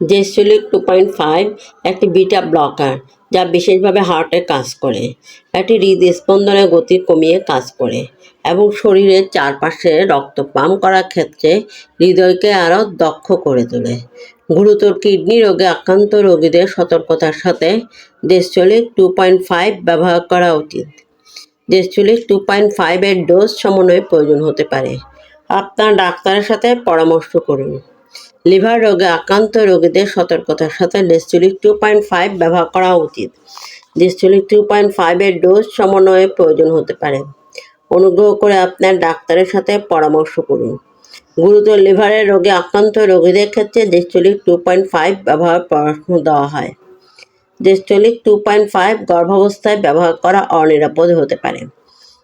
জেসুলিক two point five একটি beta blocker যা বিশেষভাবে হার্টে কাজ করে। এটি হৃদস্পন্দনের গতি কমিয়ে কাজ করে এবং শরীরের চারপাশে রক্ত পাম্প করার ক্ষেত্রে হৃদয়কে আরও দক্ষ করে তোলে। গুরুতর কিডনি রোগে আক্রান্ত রোগীদের সতর্কতার সাথে ডেস্টোলিক টু পয়েন্ট ফাইভ ব্যবহার করা উচিত। ডেস্টোলিক টু পয়েন্ট ফাইভের ডোজ সমন্বয়ে প্রয়োজন হতে পারে। আপনার ডাক্তারের সাথে পরামর্শ করুন। লিভার রোগে আক্রান্ত রোগীদের সতর্কতার সাথে ডেস্টোলিক টু পয়েন্ট ফাইভ ব্যবহার করা উচিত। ডেস্টোলিক টু পয়েন্ট ফাইভের ডোজ সমন্বয়ে প্রয়োজন হতে পারে। অনুগ্রহ করে আপনার ডাক্তারের সাথে পরামর্শ করুন। গুরুতর লিভারের রোগে আক্রান্ত রোগীদের ক্ষেত্রে ডেস্টোলিক টু পয়েন্ট ফাইভ ব্যবহার পরামর্শ দেওয়া হয়। ডেস্টোলিক টু পয়েন্ট ফাইভ গর্ভাবস্থায় ব্যবহার করা অনিরাপদ হতে পারে।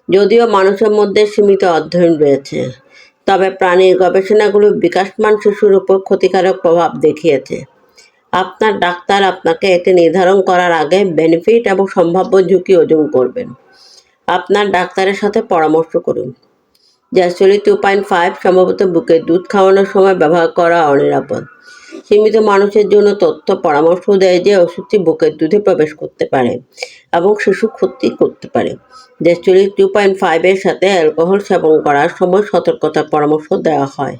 যদিও মানুষের মধ্যে সীমিত অধ্যয়ন রয়েছে। তবে প্রাণীর গবেষণাগুলো বিকাশমান শিশুর উপর ক্ষতিকারক প্রভাব দেখিয়েছে। আপনার ডাক্তার আপনাকে এটি নির্ধারণ করার আগে বেনিফিট এবং সম্ভাব্য ঝুঁকি ওজন করবেন। আপনার ডাক্তারের সাথে পরামর্শ করুন। জ্যাসলি টু পয়েন্ট ফাইভ সম্ভবত বুকে দুধ খাওয়ানোর সময় ব্যবহার করা অনিরাপদ। সীমিত মানুষের জন্য তথ্য পরামর্শ দেয় যে ওষুধটি বুকের দুধে প্রবেশ করতে পারে এবং শিশু ক্ষতি করতে পারে। জ্যাসলি টু পয়েন্ট ফাইভের সাথে অ্যালকোহল সেবন করার সময় সতর্কতার পরামর্শ দেওয়া হয়।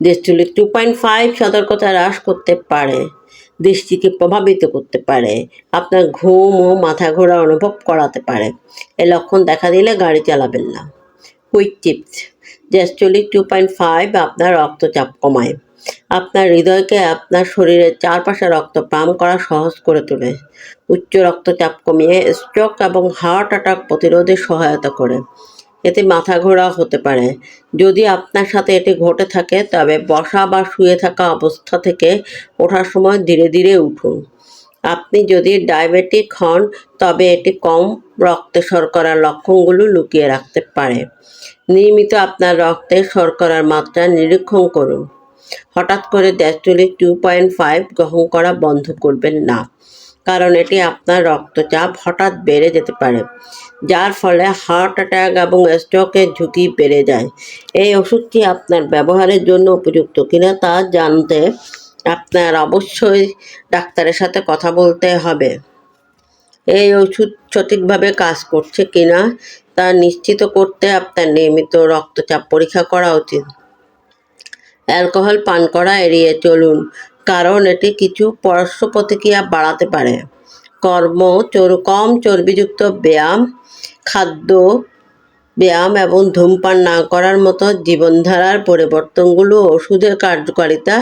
ডেস্টুলিক টু পয়েন্ট ফাইভ সতর্কতা হ্রাস করতে পারে, দৃষ্টিকে প্রভাবিত করতে পারে, আপনার ঘুম ও মাথা ঘোরা অনুভব করাতে পারে। এ লক্ষণ দেখা দিলে গাড়ি চালাবেন না। কুইক টিপস ডেস্টুলিক টু পয়েন্ট ফাইভ আপনার রক্তচাপ কমায়। আপনার হৃদয়কে আপনার শরীরের চারপাশে রক্ত পাম্প করা সহজ করে তোলে। উচ্চ রক্তচাপ কমিয়ে স্ট্রোক এবং হার্ট অ্যাটাক প্রতিরোধে সহায়তা করে। এতে মাথা ঘোরা হতে পারে। যদি আপনার সাথে এটি ঘটে থাকে, তবে বসা বা শুয়ে থাকা অবস্থা থেকে ওঠার সময় ধীরে ধীরে উঠুন। আপনি যদি ডায়াবেটিক হন, তবে এটি কম রক্তে শর্করার লক্ষণগুলো লুকিয়ে রাখতে পারে। নিয়মিত আপনার রক্তে শর্করার মাত্রা নিরীক্ষণ করুন। হঠাৎ করে ড্যাস্টোলিক টু পয়েন্ট ফাইভ গ্রহণ করা বন্ধ করবেন না, কারণ এটি আপনার রক্তচাপ হঠাৎ বেড়ে যেতে পারে, যার ফলে হার্ট অ্যাটাক এবং স্ট্রোকের ঝুঁকি বেড়ে যায়। এই ওষুধটি আপনার ব্যবহারের জন্য উপযুক্ত কিনা তা জানতে আপনার অবশ্যই ডাক্তারের সাথে কথা বলতে হবে। এই ওষুধ সঠিকভাবে কাজ করছে কিনা, তা নিশ্চিত করতে আপনার নিয়মিত রক্তচাপ পরীক্ষা করা উচিত। অ্যালকোহল পান করা এড়িয়ে চলুন, কারণ এটি কিছু পার্শ্ব প্রতিক্রিয়া বাড়াতে পারে। কর্ম চর, কম চর্বিযুক্ত ব্যায়াম, খাদ্য ব্যায়াম এবং ধূমপান না করার মতো জীবনধারার পরিবর্তনগুলো ওষুধের কার্যকারিতা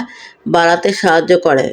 বাড়াতে সাহায্য করে।